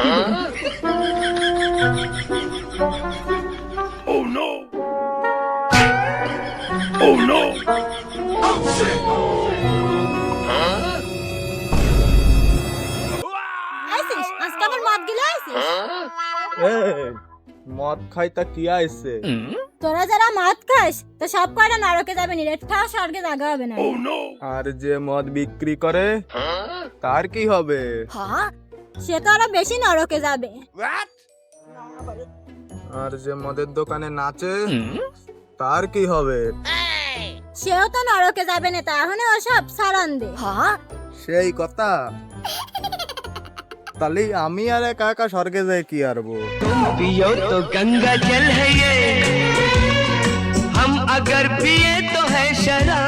Oh no! Oh no! Oh shit! মদ খাই তা কি আইছে তোরা যারা মদ খাস তো সব কয়টা নরকে যাবে নি রেট খাওয়া স্বর্গে জাগা হবে না আর যে মদ বিক্রি করে তার কি হবে হ্যাঁ সে তো আরো বেশি নরকে যাবে আর যে মদের দোকানে নাচে তার কি হবে সেও তো নরকে যাবে না তাহলে ওসব সারান দে সেই কথা তাহলে আমি আর একা একা স্বর্গে যাই কি আরবো तुम पियो तो गंगा जल है ये हम अगर पिए तो है शराब